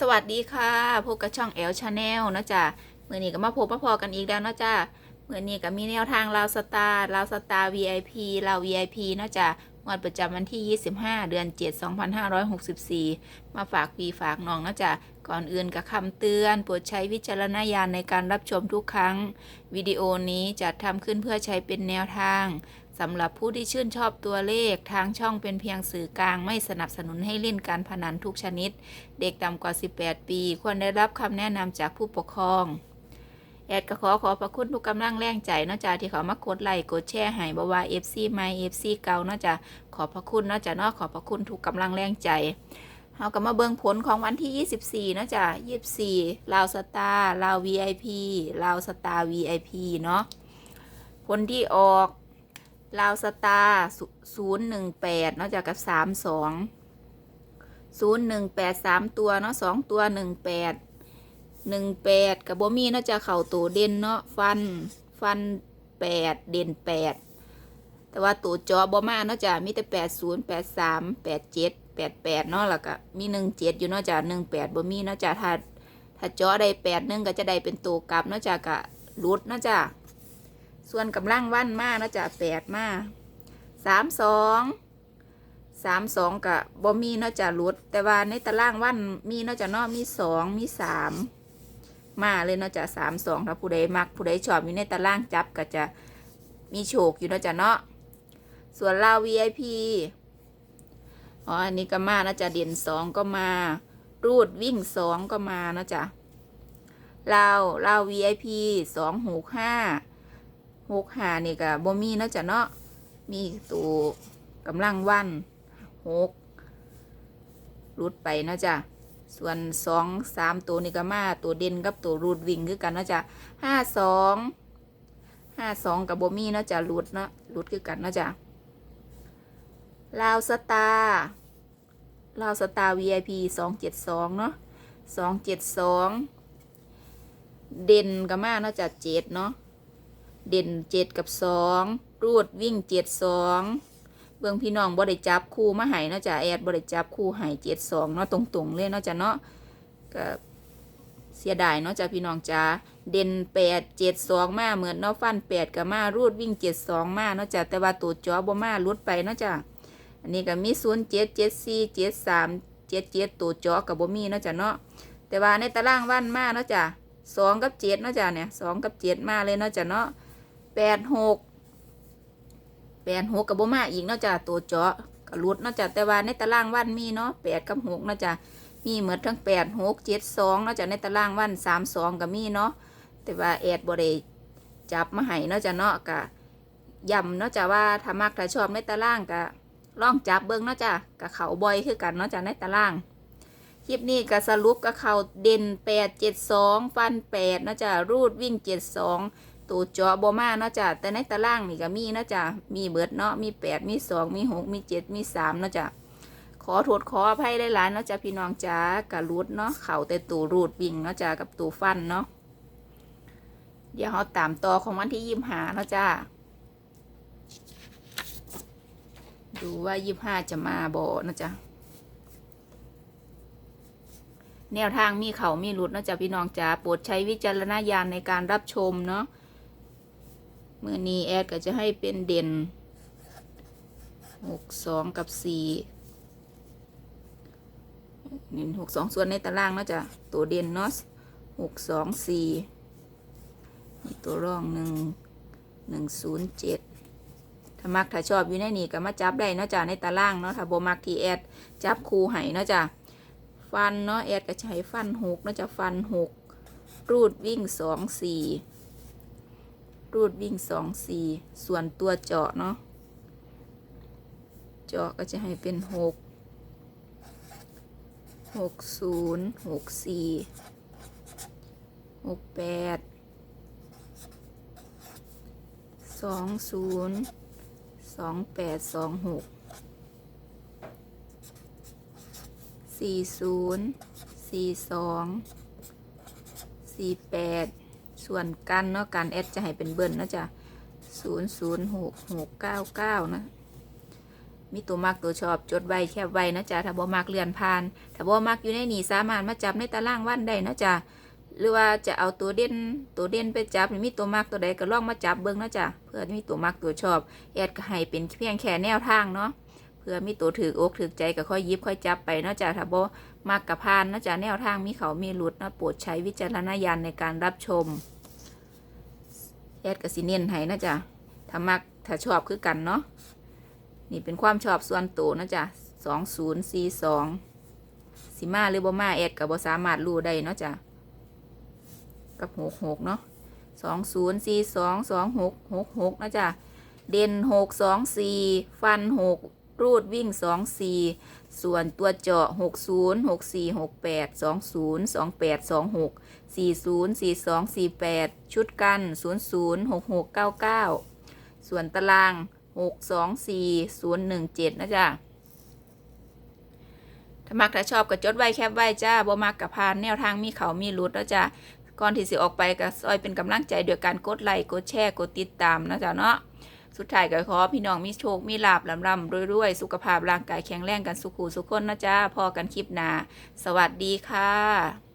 สวัสดีค่ะ พบกับช่องแอลชาแนลนะจ๊ะเมื่อนี้ก็มาพบมาพอกันอีกแล้วนะจ๊ะเมื่อนี้ก็มีแนวทางลาวสตาร์ลาวสตาร์ VIP ลาว VIP นะจ๊ะงวดประจำวันที่ 25 เดือน 7 2564 มาฝากพี่ฝากน้องนะจ๊ะก่อนอื่นกับคำเตือน โปรดใช้วิจารณญาณในการรับชมทุกครั้ง วิดีโอนี้จัดทำขึ้นเพื่อใช้เป็นแนวทาง สำหรับผู้ที่ชื่นชอบตัวเลขทางช่องเป็นเพียงสื่อกลางไม่สนับสนุนให้เล่นการพนันทุกชนิด เด็กต่ำกว่า 18 ปี ควรได้รับคำแนะนำจากผู้ปกครอง แอดก็ขอขอพระคุณทุกกำลังแรงใจนอกจากที่เขามากดไลค์กดแชร์ให้บว่า FC ใหม่ FC เก่านอกจากขอพระคุณนอกจากนอกขอพระคุณทุกกำลังแรงใจเฮาก็มาเบิ่งผลของวันที่ 24นอกจาก24ลาวสตาร์ลาว VIP ลาวสตาร์ VIP เนาะผลที่ออก ลาวสตาร์018เนอกจากกับ32 0183 3ตัวเนาะ2ตัว18หนึ่งแปดกับโบมีเนาะจะเข่าตัวเด่นเนาะฟันฟันแปดเด่นแปดแต่ว่าตัวจอบ่มาเนาะจะมีแต่แปดศูนย์แปดสามแปดเจ็ดแปดแปดเนาะแล้วก็มีหนึ่งเจ็ดอยู่เนาะจะหนึ่งแปดโบมีเนาะจะถ้าถ้าจอได้แปดหนึ่งก็จะได้เป็นตัวกลับเนาะจะกกะรุดเนาะจะ ส่วนกำลังวันมาเนาะจะแปดมาสามสองสามสองกะบ่มีเนาะจะรุด แต่ว่าในตารางวันมีเนาะจะเนาะมีสองมีสามมาเลยเนาะจะสามสองถ้าผู้ใดมักผู้ใดชอบอยู่ในตารางจับก็จะมีโชคอยู่เนาะจะเนาะส่วนเรา VIP อ๋ออันนี้ก็มานะจะเด่นสองก็มา รูดวิ่งสองก็มานะจ๊ะเราเรา VIP สองหกห้า หกหานี่ก็บ่มีเนาะจ้ะเนาะมีตัวกำลังวันหกรุดไปเนาะจ้ะส่วนสองสามตัวนี่ก็มาตัวเด่นกับตัวรูดวิ่งคือกันเนาะจ้ะห้าสองห้าสองกับโบมี่เนาะจ้ะรูดเนาะรูดคือกันเนาะจ้ะลาวสตาร์ลาวสตาร์ VIP สองเจ็ดสองเนาะสองเจ็ดสองเด่นกับมาเนาะจ้ะเจ็ดเนาะ เด่นเจ็ดกับสองรูดวิ่งเจ็ดสองเบื้องพี่น้องบ่ได้จับคู่มาห้เนาะจ้ะแอดบ่ได้จับคู่ให้เจ็ดสองเนาะตรงๆเลยเนาะจ้ะเนาะก็เสียดายเนาะจ้ะพี่น้องจ้าเด่นแปดเจ็ดสองมาเหมือนเนาะฟันแปดกับมารูดวิ่งเจ็ดสองมาเนาะจ้ะแต่ว่าตัวจอบ่มารุดไปเนาะจ้ะอันนี้ก็มีศูนย์เจ็ดเจ็ดสี่เจ็ดสามเจ็ดเจ็ดตัวจอกับบ่มีเนาะจ้ะเนาะแต่ว่าในตารางวันมาเนาะจ้ะสองกับเจ็ดเนาะจ้ะเนี่ยสองกับเจ็ดมาเลยเนาะจ้ะเนาะ แปดหกแปดหกกับโบมาอีกนาะจ้ะตัวเจาะกับรุดนาะจ้ะแต่ว่าในตารางวันมีเนาะแปดกับหกนาะจ้ะมีเหมือนทั้งแปดหกเจ็ดสองนาะจ้ะในตารางวันสามสองก็มีเนาะแต่ว่าแอดบริจับมาให้นาะจ้ะเนาะกะย้ำนาะจ้ะว่าถ้ามักถ้าชอบในตารางกะลองจับเบิ้งนาะจ้ะกะเขาบอยคือกันนาะจ้ะในตารางคลิปนี้ก็สรุปกับเขาเด่นแปดเจ็ดสองฟันแปดนาะจ้ะรูดวิ่งเจ็ดสอง ตัวเจาะบ่มาเนาะจ้ะแต่ในตารางนี่ก็มีเนาะจ้ะมีเบิดเนาะมีแปดมีสองมีหกมีเจ็ดมีสามเนาะจ้ะขอโทษขออภัยหลายเนาะจ้ะพี่น้องจ้ากะรูดเนาะเข่าแต่ตัวรูดวิ่งเนาะจ้ะกับตัวฟันเนาะเดี๋ยวเราตามต่อของวันที่ยี่หาเนาะจ้ะดูว่ายี่ห้าจะมาบ่เนาะจ้ะแนวทางมีเขามีหลุดเนาะจ้ะพี่น้องจ้าโปรดใช้วิจารณญาณในการรับชมเนาะ มือนี้แอดก็จะให้เป็นเด่นหกสองกับสี่นี่หกสองส่วนในตารางเนาะจ้ะตัวเด่นเนาะหกสองสี่นี่ตัวร่องหนึ่งหนึ่งศูนย์เจ็ดถ้ามักถ้าชอบอยู่ในนี่ก็มาจับได้เนาะจ้ะในตารางเนาะถ้าโบมักที่แอดจับคูไห้เนาะจ้ะฟันเนาะแอดก็ใช้ฟันหกเนาะจ้ะฟันหกรูดวิ่งสองสี่ รูดวิ่งสองสี่ส่วนตัวเจาะเนาะเจาะก็จะให้เป็นหกหกศูนย์หกสี่หกแปดสองศูนย์สองแปดสองหกสี่ศูนย์สี่สองสี่แปด ส่วนกันเนาะการแอดจะให้เป็นเบิ้ลเนาะจ้ะศูนย์ศูนย์หกหกเก้าเก้านะ มีตัวมักตัวชอบจดไว้แคบไว้นะจ๊ะถ้าบ่มักเลื่อนผ่านถ้าบ่มักอยู่ในหนีสามารถมาจับในตารางวันได้นะจ๊ะหรือว่าจะเอาตัวเด่นตัวเด่นไปจับหรือมีตัวมักตัวใดก็ลองมาจับเบิ่งนะจ๊ะเพื่อมีตัวมักตัวชอบ แอดก็ให้เป็นเพียงแค่แนวทางเนาะเพื่อมีตัวถืออกถือใจก็ค่อยยิบค่อยจับไปเนาะจ๊ะถ้าบ่มักกับพานนะจ๊ะแนวทางมีเขามีหลุดนะโปรดใช้วิจารณญาณในการรับชม แอดก็สิเน้นให้นะจ๊ะถ้ามักถ้าชอบคือกันเนาะนี่เป็นความชอบส่วนตัวนะจ๊ะสองศูนย์สี่สองสิมาหรือบ่มาแอดกับ่สามารถรู้ได้เนาะจ๊ะกับหกหกเนาะสองศูนย์สี่สองสองหกหกหกนะจ๊ะเด่นหกสองสี่ฟันหก รูดวิ่งสองสี่ส่วนตัวเจาะหกศูนย์หกสี่หกแปดสองศูนย์สองแปดสองหกสี่ศูนย์สี่สองสี่แปดชุดกันศูนย์ศูนย์หกหกเก้าเก้าส่วนตารางหกสองสี่ศูนย์หนึ่งเจ็ดนะจ๊ะถ้ามักถ้าชอบก็จดไว้แคปไว้จ้าบ่มักกับพานแนวทางมีเขามีรุดแล้วจ้ะก่อนที่สิออกไปก็ซอยเป็นกำลังใจด้วยการกดไลค์กดแชร์กดติดตามนะจ๊ะเนาะ สุดท้ายก็ขอพี่น้องมีโชค มีลาบลำลำรวยๆ สุขภาพร่างกายแข็งแรงกันสุขุสุขคนนะจ๊ะพอกันคลิปหนา สวัสดีค่ะ